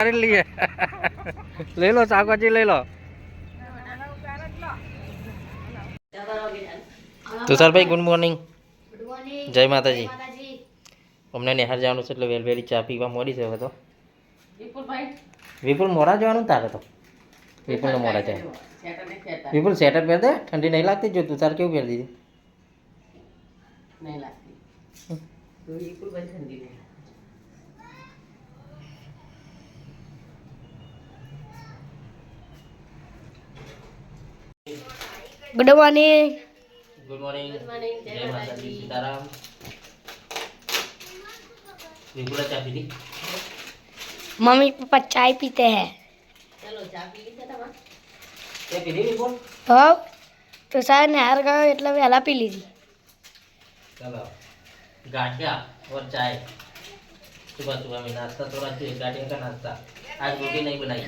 કરી લઈએ. લઈ લો શાકભાજી લઈ લો. તુષારભાઈ ગુડ મોર્નિંગ જય માતાજી. અમને નિહાર જવાનું છે એટલે વેલવેલી ચા પીવા મોડી છે હવે તો. વિપુલ મોડા જવાનું તારે તો. વિપુલ મોડા જાય વિપુલ સ્વેટર પહેર દે ઠંડી નહીં લાગતી? જો તુષાર કેવું પહેરી દીધી નહીં લાગતી. ઠંડી નહીં good morning good morning morning, જય જય માતાજી સીતારામ વિપુલા ચા પીધી मम्मी पापा चाय पीते हैं ચલો ચા પી લીધા તમારે ચા પીધી વિપુલ હવ તો સાહેબ નહેર ગયો એટલે વહેલા પી લીધી चलो गाठिया और चाय सुबह सुबह में नाश्ता थोड़ा चाहिए गाठिया का नाश्ता आज रोटी नहीं बनाई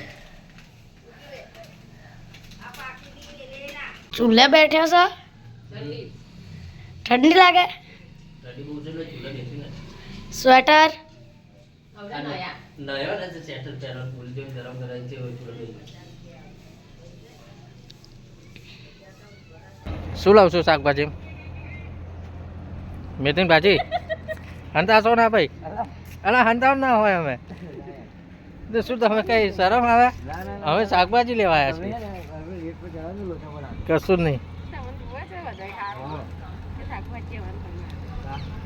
ચૂલે બેઠ્યો છો? ઠંડી લાગે? સ્વેટર? શું લાવશું શાકભાજી? મેથીન ભાજી? હંતા છો ના ભાઈ. અલા હંતા ના હોય અમે. શું તમે કઈ શરમ આવે? હવે શાકભાજી લેવા આવ્યા છીએ. કશું નહીં.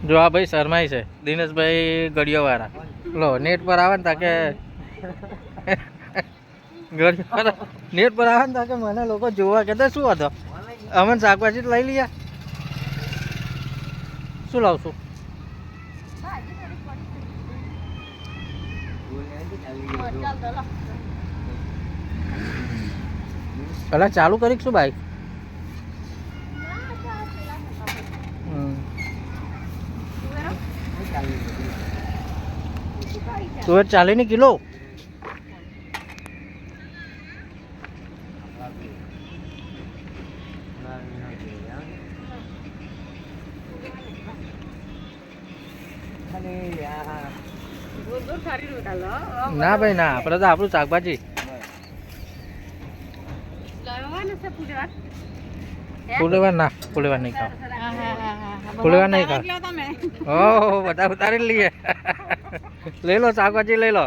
જો આ ભાઈ શરમાઈ છે. દિનેશભાઈ ગળિયોવાળા. લો, નેટ પર આવે ને તાકે નેટ પર આવે ને તાકે મને લોકો જોવા કહેતા શું હતો? અમે શાકભાજી લઈ લઈએ. શું લાવશું? પેલા ચાલુ કરી શું બાઈક તુવેર ચાલી ની કિલો ના ભાઈ ના આપણે તો આપણું શાકભાજી. ફૂલેવાર ના ફૂલેવાર નહીં ખાવ. ફૂલેવાર નહીં ખાવ. ઓહો બધા ઉતારી લઈએ. લઈ લો શાકભાજી લઈ લો.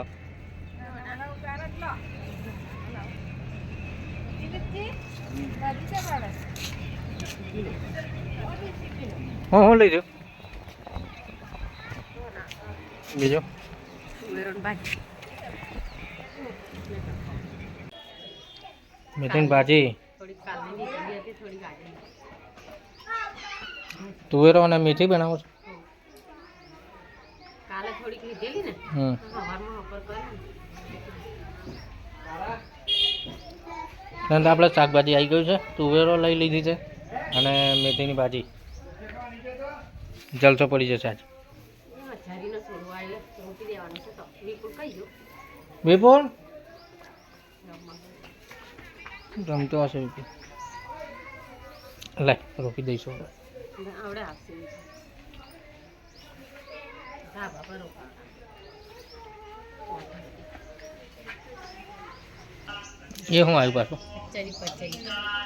હું હું લઈ જાઉં? બીજો? મેથીની ભાજી. તુવેરો અને મીઠી બનાવો છો? કાલે થોડીક લીધેલી ને? હમ. નંદ આપણે શાકભાજી આવી ગયું છે. તુવેરો લઈ લીધી છે અને મેથીની ભાજી. જલસો પડી જશે આજે. વિપુલ રમતો હશે વિપુલ. લે રોકી દઈશું આવડે આપશે એ હું આવ્યું પાછું?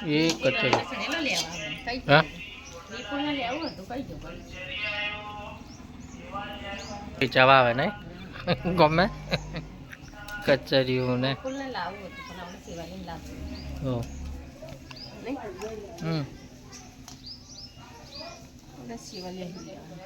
એ કચરી ચણેલો લેવા કઈ હા? ચવા આવે ને ગમે? કચેરીઓ ને. વિપુલને હતું પણ આપણે સેવાની લાવશું હમ. સેવા લઈ લેવાનું